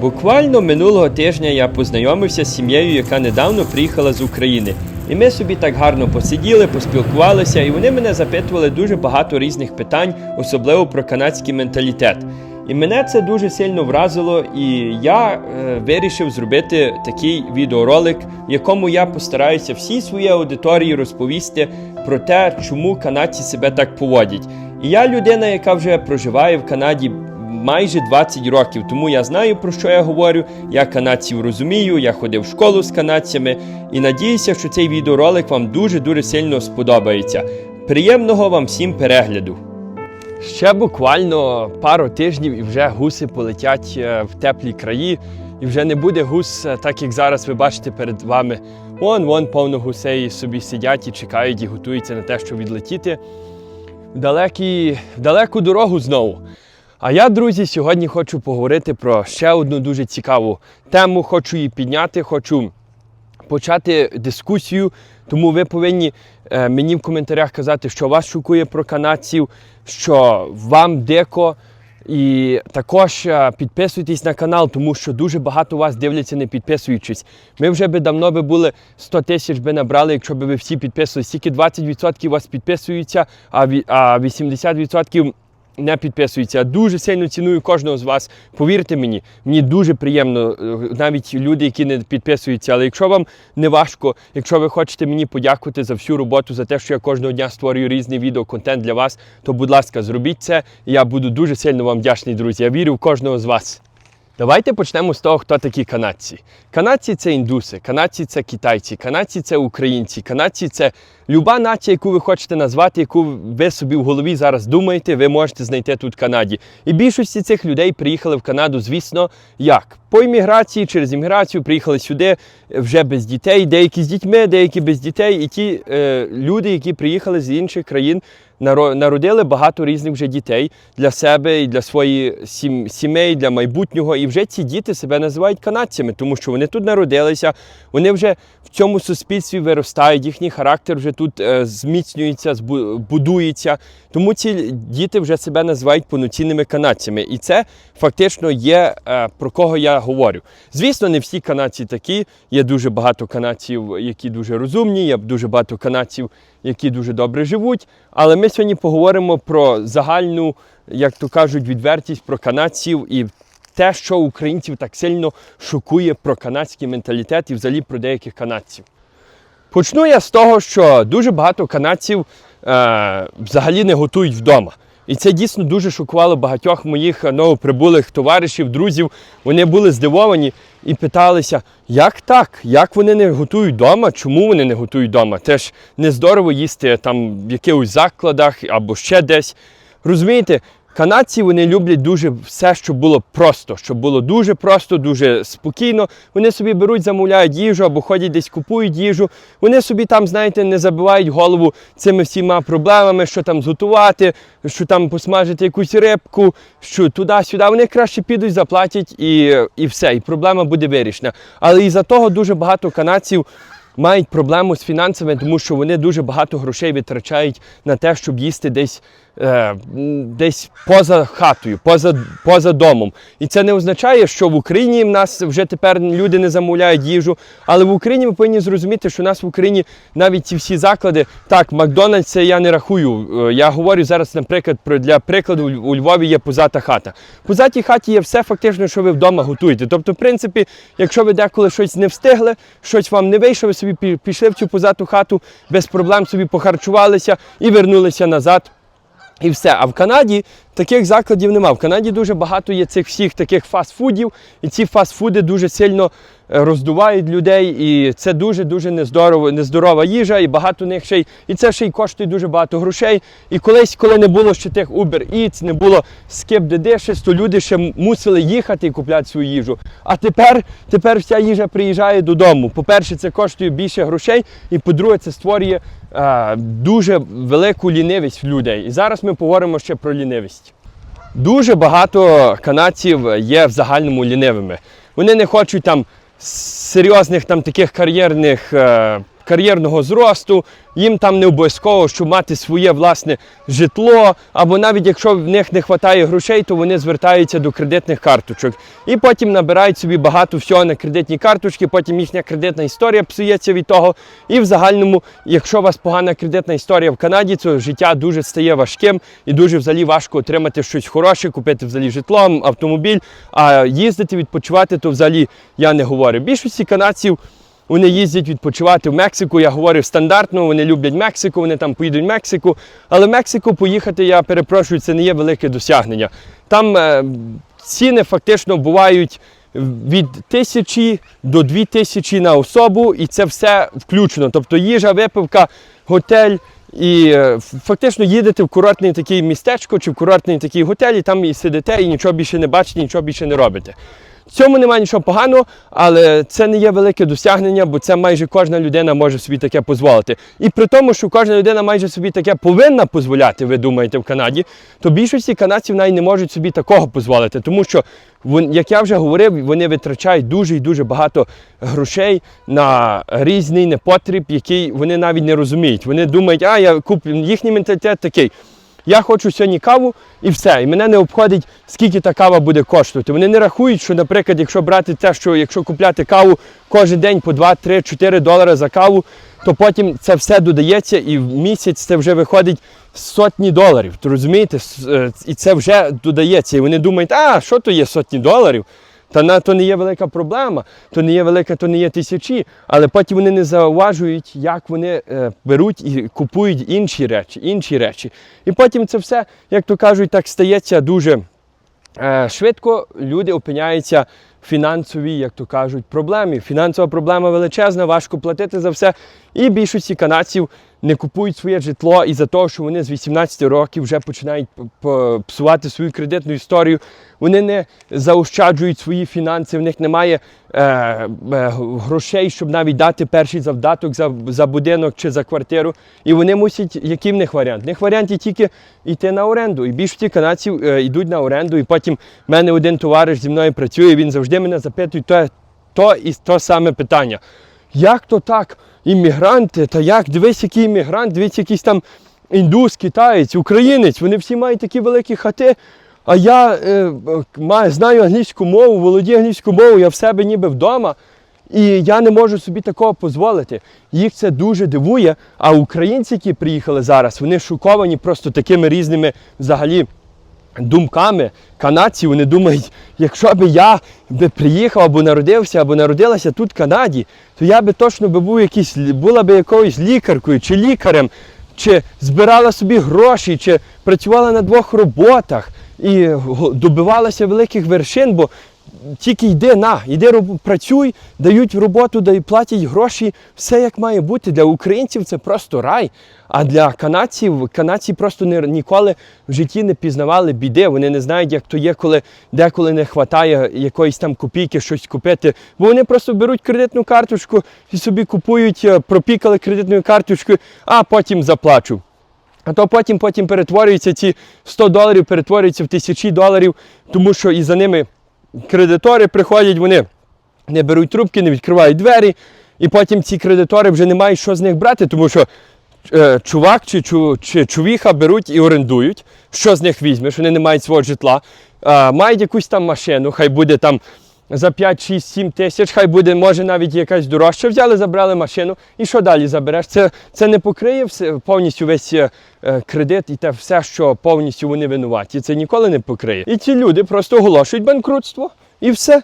Буквально минулого тижня я познайомився з сім'єю, яка недавно приїхала з України. І ми собі так гарно посиділи, поспілкувалися, і вони мене запитували дуже багато різних питань, особливо про канадський менталітет. І мене це дуже сильно вразило, і я е, вирішив зробити такий відеоролик, в якому я постараюся всій своїй аудиторії розповісти про те, чому канадці себе так поводять. І я людина, яка вже проживає в Канаді майже 20 років, тому я знаю про що я говорю. Я канадців розумію, я ходив в школу з канадцями і надіюся, що цей відеоролик вам дуже дуже сильно сподобається. Приємного вам всім перегляду! Ще буквально пару тижнів і вже гуси полетять е, в теплі краї, і вже не буде гус, е, так як зараз ви бачите перед вами. Вон, вон повно гусей собі сидять і чекають і готуються на те, щоб відлетіти в далекі, в далеку дорогу знову. А я, друзі, сьогодні хочу поговорити про ще одну дуже цікаву тему. Хочу її підняти, хочу почати дискусію. Тому ви повинні е, мені в коментарях казати, що вас шокує про канадців, що вам дико. І також е, підписуйтесь на канал, тому що дуже багато вас дивляться, не підписуючись. Ми вже би давно би були 100 тисяч би набрали, якщо б ви всі підписувалися. Тільки 20% вас підписуються, а ві- а 80% не підписуються. Дуже сильно ціную кожного з вас. Повірте мені, мені дуже приємно, е, навіть люди, які не підписуються. Але якщо вам не важко, якщо ви хочете мені подякувати за всю роботу, за те, що я кожного дня створюю різний відеоконтент для вас, то будь ласка, зробіть це. Я буду дуже сильно вам вдячний, друзі. Я вірю в кожного з вас. Давайте почнемо з того, хто такі канадці. Канадці це індуси, канадці це китайці, канадці це українці, канадці це люба нація, яку ви хочете назвати, яку ви собі в голові зараз думаєте, ви можете знайти тут в Канаді. І більшості цих людей приїхали в Канаду, звісно, як? По імміграції, через імміграцію приїхали сюди вже без дітей, деякі з дітьми, деякі без дітей. І ті е, люди, які приїхали з інших країн, народили багато різних вже дітей для себе і для своїх сімей, для майбутнього. І вже ці діти себе називають канадцями, тому що вони тут народилися, вони вже в цьому суспільстві виростають, їхній характер вже тут е, зміцнюється, будується. Тому ці діти вже себе називають повноцінними канадцями. І це фактично є е, про кого я говорю. Звісно, не всі канадці такі. Є дуже багато канадців, які дуже розумні, є дуже багато канадців, які дуже добре живуть. Але ми сьогодні поговоримо про загальну, як то кажуть, відвертість про канадців і те, що українців так сильно шокує про канадський менталітет і взагалі про деяких канадців. Почну я з того, що дуже багато канадців е, взагалі не готують вдома. І це дійсно дуже шокувало багатьох моїх е, новоприбулих товаришів, друзів. Вони були здивовані і питалися, як так? Як вони не готують вдома? Чому вони не готують вдома? Це ж не здорово їсти там в якихось закладах або ще десь. Розумієте, канадці вони люблять дуже все, щоб було просто, щоб було дуже просто, дуже спокійно. Вони собі беруть, замовляють їжу або ходять десь купують їжу. Вони собі там, знаєте, не забивають голову цими всіма проблемами, що там зготувати, що там посмажити якусь рибку, що туди-сюди. Вони краще підуть, заплатять і, і все, і проблема буде вирішена. Але із-за того дуже багато канадців мають проблему з фінансами, тому що вони дуже багато грошей витрачають на те, щоб їсти десь. Е, Десь поза хатою, поза, поза домом. І це не означає, що в Україні в нас вже тепер люди не замовляють їжу. Але в Україні ми повинні зрозуміти, що у нас в Україні навіть ці всі заклади, так, Макдональдс це я не рахую. Е, Я говорю зараз, наприклад, про для прикладу, у Львові є позата хата. Позатій хаті є все фактично, що ви вдома готуєте. Тобто, в принципі, якщо ви деколи щось не встигли, щось вам не вийшло, ви собі пі- пішли в цю позату хату, без проблем собі похарчувалися і вернулися назад. І все. А в Канаді таких закладів нема. В Канаді дуже багато є цих всіх таких фастфудів, і ці фастфуди дуже сильно е, роздувають людей. І це дуже-дуже нездорово, нездорова їжа, і багато них ще й. І це ще й коштує дуже багато грошей. І колись, коли не було ще тих Uber Eats, не було Skip the Dishes, то люди ще мусили їхати і купляти свою їжу. А тепер, тепер вся їжа приїжджає додому. По-перше, це коштує більше грошей, і по-друге, це створює е, дуже велику лінивість в людей. І зараз ми поговоримо ще про лінивість. Дуже багато канадців є в загальному лінивими. Вони не хочуть там серйозних там таких кар'єрних е, кар'єрного зросту, їм там не обов'язково, щоб мати своє власне житло, або навіть якщо в них не вистачає грошей, то вони звертаються до кредитних карточок. І потім набирають собі багато всього на кредитні карточки, потім їхня кредитна історія псується від того. І в загальному, якщо у вас погана кредитна історія в Канаді, то життя дуже стає важким і дуже взагалі важко отримати щось хороше, купити взагалі житло, автомобіль, а їздити, відпочивати, то взагалі я не говорю. Більшості канадців. Вони їздять відпочивати в Мексику. Я говорив стандартно, вони люблять Мексику, вони там поїдуть в Мексику. Але в Мексику поїхати, я перепрошую, це не є велике досягнення. Там е, ціни фактично бувають від тисячі до дві тисячі на особу, і це все включено. Тобто їжа, випивка, готель. І е, фактично їдете в курортний такий містечко чи в курортний такий готель, і там і сидите, і нічого більше не бачите, нічого більше не робите. В цьому немає нічого поганого, але це не є велике досягнення, бо це майже кожна людина може собі таке дозволити. І при тому, що кожна людина майже собі таке повинна дозволяти, ви думаєте, в Канаді, то більшості канадців навіть не можуть собі такого дозволити, тому що як я вже говорив, вони витрачають дуже і дуже багато грошей на різний непотріб, який вони навіть не розуміють. Вони думають, а я куплю їхній менталітет такий. Я хочу сьогодні каву і все. І мене не обходить, скільки та кава буде коштувати. Вони не рахують, що, наприклад, якщо брати те, що якщо купляти каву кожен день по 2, 3, 4 долари за каву, то потім це все додається і в місяць це вже виходить сотні доларів. Розумієте? Е, І це вже додається. І вони думають, а що то є сотні доларів? Та на то не є велика проблема, то не є велика, то не є тисячі. Але потім вони не зауважують, як вони е, беруть і купують інші речі, інші речі. І потім це все, як то кажуть, так стається дуже е, швидко. Люди опиняються в фінансовій, як то кажуть, проблемі. Фінансова проблема величезна, важко платити за все. І більшості канадців не купують своє житло із-за того, що вони з 18 років вже починають псувати свою кредитну історію. Вони не заощаджують свої фінанси, в них немає е, е, грошей, щоб навіть дати перший завдаток за, за будинок чи за квартиру. І вони мусять, який в них варіант? В них варіант є тільки йти на оренду. І більшості канадців е, йдуть на оренду. І потім в мене один товариш зі мною працює, він завжди мене запитує то, то і то саме питання. Як то так? Іммігранти, та як? Дивись, який іммігрант, дивись, якийсь там індус, китаєць, українець, вони всі мають такі великі хати. А я е, маю, знаю англійську мову, володію англійську мову, я в себе ніби вдома. І я не можу собі такого дозволити. Їх це дуже дивує. А українці, які приїхали зараз, вони шоковані просто такими різними взагалі думками. Канадці вони думають, якщо б я би приїхав або народився, або народилася тут в Канаді, то я би точно би був якийсь, була би якоюсь лікаркою чи лікарем, чи збирала собі гроші, чи працювала на двох роботах і добивалася великих вершин, бо тільки йди на, йди роб- працюй, дають роботу, дають, платять гроші, все як має бути. Для українців це просто рай. А для канадців, канадці просто не, ніколи в житті не пізнавали біди. Вони не знають, як то є, коли деколи не вистачає якоїсь там копійки щось купити. Бо вони просто беруть кредитну карточку і собі купують, е, пропікали кредитною карточкою, а потім заплачу. А то потім, потім перетворюються ці 100 доларів, перетворюються в тисячі доларів, тому що і за ними кредитори приходять, вони не беруть трубки, не відкривають двері, і потім ці кредитори вже не мають що з них брати, тому що е, чувак чи, чу, чи чувіха беруть і орендують, що з них візьмеш, вони не мають свого житла, е, мають якусь там машину, хай буде там за 5, 6, 7 тисяч, хай буде, може навіть якась дорожча, взяли, забрали машину, і що далі забереш? Це, це не покриє все, повністю весь е, е, кредит і те все, що повністю вони винуваті. Це ніколи не покриє. І ці люди просто оголошують банкрутство і все.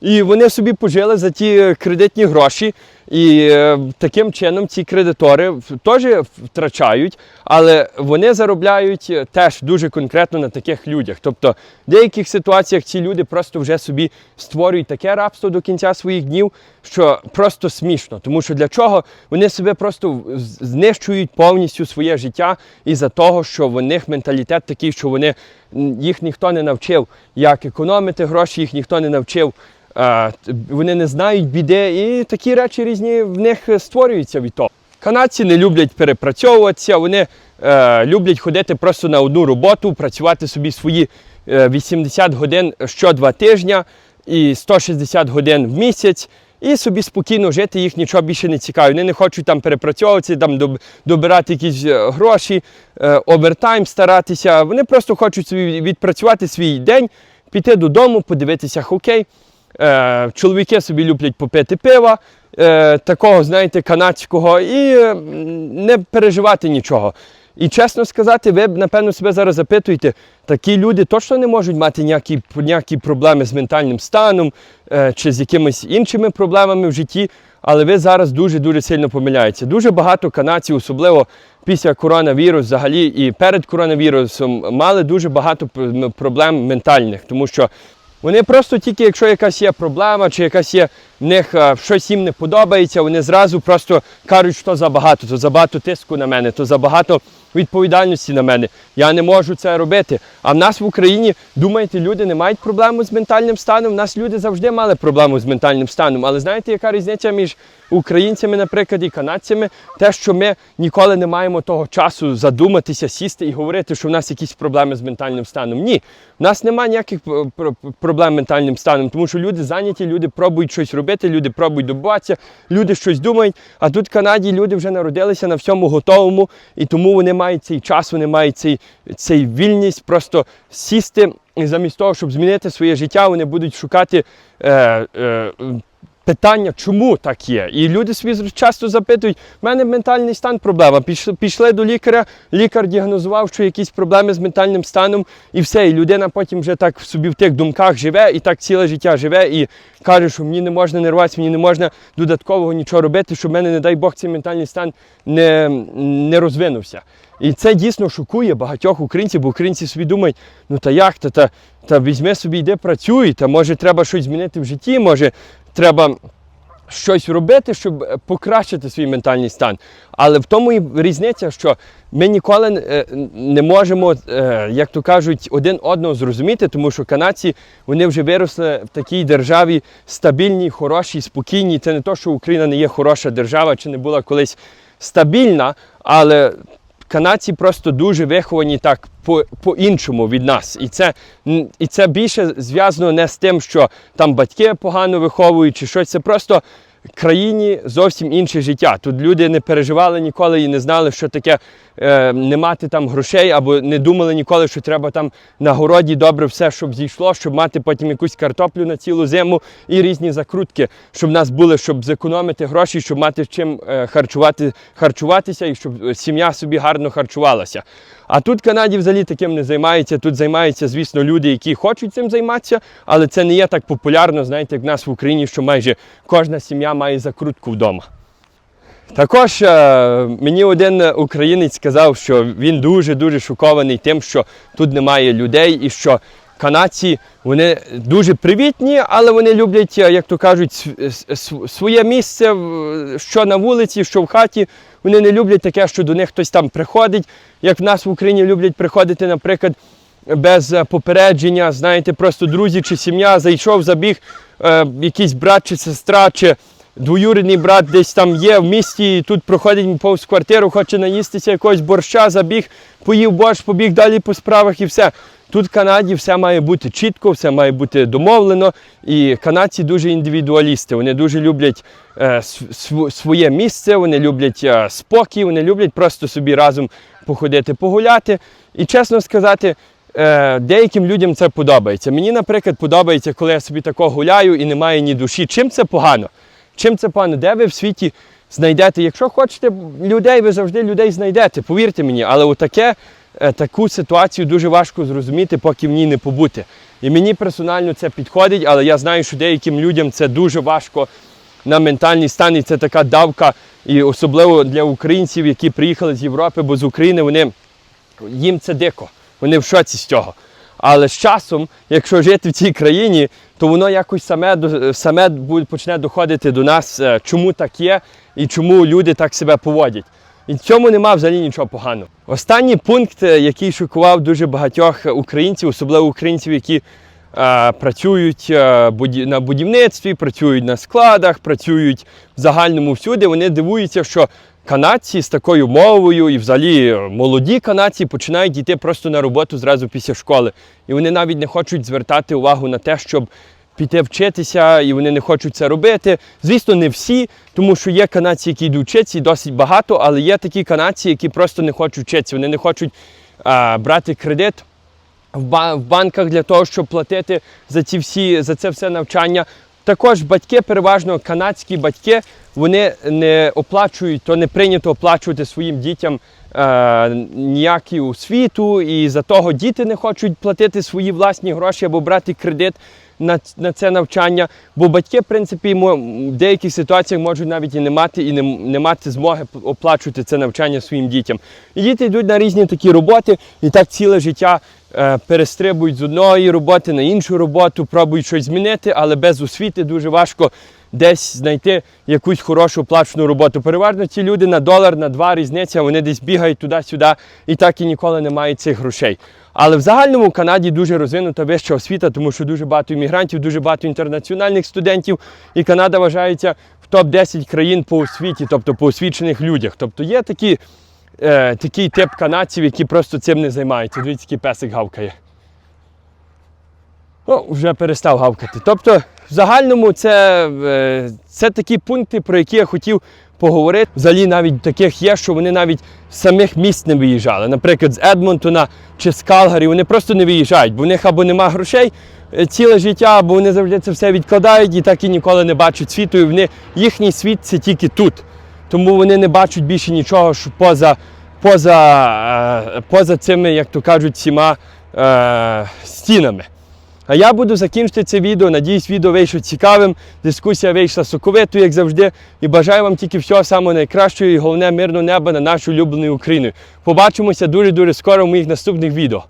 І вони собі пожили за ті е, кредитні гроші. І е, таким чином ці кредитори теж втрачають, але вони заробляють е, теж дуже конкретно на таких людях. Тобто в деяких ситуаціях ці люди просто вже собі створюють таке рабство до кінця своїх днів, що просто смішно. Тому що для чого вони себе просто знищують повністю своє життя із-за того, що в них менталітет такий, що вони їх ніхто не навчив, як економити гроші, їх ніхто не навчив. Е, Вони не знають біди, і такі речі різні в них е, створюються від того. Канадці не люблять перепрацьовуватися, вони е, люблять ходити просто на одну роботу, працювати собі свої е, 80 годин що два тижня і 160 годин в місяць. і собі спокійно жити, їх нічого більше не цікавить. Вони не хочуть там перепрацьовуватися, там добирати якісь е, гроші, е, овертайм старатися. Вони просто хочуть собі відпрацювати свій день, піти додому, подивитися хокей. Е, чоловіки собі люблять попити пива, е, такого, знаєте, канадського, і е, не переживати нічого. І чесно сказати, ви б, напевно, себе зараз запитуєте, такі люди точно не можуть мати ніякі, ніякі проблеми з ментальним станом е, чи з якимись іншими проблемами в житті, але ви зараз дуже-дуже сильно помиляєтеся. Дуже багато канадців, особливо після коронавірусу, взагалі і перед коронавірусом, мали дуже багато проблем ментальних, тому що вони просто тільки, якщо якась є проблема, чи якась є в них е, щось їм не подобається, вони зразу просто кажуть, що забагато, то забагато тиску на мене, то забагато відповідальності на мене. Я не можу це робити. А в нас в Україні, думаєте, люди не мають проблему з ментальним станом? В нас люди завжди мали проблему з ментальним станом. Але знаєте, яка різниця між українцями, наприклад, і канадцями? Те, що ми ніколи не маємо того часу задуматися, сісти і говорити, що в нас якісь проблеми з ментальним станом. Ні, в нас немає ніяких про- проблем з ментальним станом, тому що люди зайняті, люди пробують щось робити, люди пробують добуватися, люди щось думають. А тут в Канаді люди вже народилися на всьому готовому, і тому вони мають цей час, вони мають цей, цей вільність просто сісти. І замість того, щоб змінити своє життя, вони будуть шукати е, е, питання, чому так є. І люди собі часто запитують, в мене ментальний стан проблема. Пішли, пішли до лікаря, лікар діагнозував, що якісь проблеми з ментальним станом, і все. І людина потім вже так собі в тих думках живе, і так ціле життя живе, і каже, що мені не можна нервуватися, мені не можна додаткового нічого робити, щоб в мене, не дай Бог, цей ментальний стан не, не розвинувся. І це дійсно шокує багатьох українців, бо українці собі думають, ну та як, та, та, та візьми собі, йди працюй, та може треба щось змінити в житті, може треба щось робити, щоб е, покращити свій ментальний стан. Але в тому і різниця, що ми ніколи е, не можемо, е, як то кажуть, один одного зрозуміти, тому що канадці вони вже виросли в такій державі стабільній, хорошій, спокійній. Це не то, що Україна не є хороша держава, чи не була колись стабільна, але канадці просто дуже виховані так по- по-іншому від нас. І це, і це більше зв'язано не з тим, що там батьки погано виховують чи щось. Це просто країні зовсім інше життя. Тут люди не переживали ніколи і не знали, що таке е, не мати там грошей, або не думали ніколи, що треба там на городі добре все, щоб зійшло, щоб мати потім якусь картоплю на цілу зиму і різні закрутки, щоб нас були, щоб зекономити гроші, щоб мати чим е, харчувати, харчуватися і щоб е, сім'я собі гарно харчувалася. А тут Канаді взагалі таким не займаються. Тут займаються, звісно, люди, які хочуть цим займатися, але це не є так популярно, знаєте, як в нас в Україні, що майже кожна сім'я має закрутку вдома. Також е, мені один українець сказав, що він дуже-дуже шокований тим, що тут немає людей і що канадці вони дуже привітні, але вони люблять, е, як то кажуть, св- своє місце, що на вулиці, що в хаті. Вони не люблять таке, що до них хтось там приходить, як в нас в Україні люблять приходити, наприклад, без е, попередження, знаєте, просто друзі чи сім'я зайшов, забіг е, якийсь брат чи сестра, чи двоюрідний брат десь там є в місті, тут проходить повз квартиру, хоче наїстися якогось борща, забіг, поїв борщ, побіг далі по справах і все. Тут в Канаді все має бути чітко, все має бути домовлено. І канадці дуже індивідуалісти. Вони дуже люблять е, св- своє місце, вони люблять е, спокій, вони люблять просто собі разом походити, погуляти. І чесно сказати, е, деяким людям це подобається. Мені, наприклад, подобається, коли я собі тако гуляю і немає ні душі. Чим це погано? Чим це погано? Де ви в світі знайдете? Якщо хочете людей, ви завжди людей знайдете, повірте мені, але отаке, е, таку ситуацію дуже важко зрозуміти, поки в ній не побути. І мені персонально це підходить, але я знаю, що деяким людям це дуже важко на ментальний стан, і це така давка, і особливо для українців, які приїхали з Європи, бо з України вони їм це дико. Вони в шоці з цього. Але з часом, якщо жити в цій країні, то воно якось саме, саме почне доходити до нас, е, чому так є і чому люди так себе поводять. І в цьому нема взагалі нічого поганого. Останній пункт, е, який шокував дуже багатьох українців, особливо українців, які е, працюють е, буді- на будівництві, працюють на складах, працюють в загальному всюди. Вони дивуються, що канадці з такою мовою і взагалі е, молоді канадці починають йти просто на роботу зразу після школи. І вони навіть не хочуть звертати увагу на те, щоб піти вчитися, і вони не хочуть це робити. Звісно, не всі, тому що є канадці, які йдуть вчитися, і досить багато, але є такі канадці, які просто не хочуть вчитися. Вони не хочуть а, брати кредит в банках для того, щоб платити за ці всі за це все навчання. Також батьки, переважно канадські батьки, вони не оплачують, то не прийнято оплачувати своїм дітям е, ніяку освіту, і за того діти не хочуть платити свої власні гроші або брати кредит на, на це навчання. Бо батьки, в принципі, в деяких ситуаціях можуть навіть і не мати і не, не мати змоги оплачувати це навчання своїм дітям. І діти йдуть на різні такі роботи, і так ціле життя перестрибують з одної роботи на іншу роботу, пробують щось змінити, але без освіти дуже важко десь знайти якусь хорошу оплачену роботу. Переважно ці люди на долар, на два різниця, вони десь бігають туди-сюди і так і ніколи не мають цих грошей. Але в загальному в Канаді дуже розвинута вища освіта, тому що дуже багато іммігрантів, дуже багато інтернаціональних студентів, і Канада вважається в топ-10 країн по освіті, тобто по освічених людях. Тобто є такі, е, такий тип канадців, які просто цим не займаються. Дивіться, який песик гавкає. О, вже перестав гавкати. Тобто, в загальному це, е, це такі пункти, про які я хотів поговорити. Взагалі навіть таких є, що вони навіть з самих міст не виїжджали. Наприклад, з Едмонтона чи з Калгарі, вони просто не виїжджають, бо в них або нема грошей е, ціле життя, або вони завжди це все відкладають і так і ніколи не бачать світу. І вони, їхній світ це тільки тут. Тому вони не бачать більше нічого що поза, поза, е, поза цими, як то кажуть, всіма е, стінами. А я буду закінчити це відео. Надіюсь, відео вийшло цікавим. Дискусія вийшла соковитою, як завжди. І бажаю вам тільки всього самого найкращого і головне мирного неба на нашу улюблену Україну. Побачимося дуже-дуже скоро в моїх наступних відео.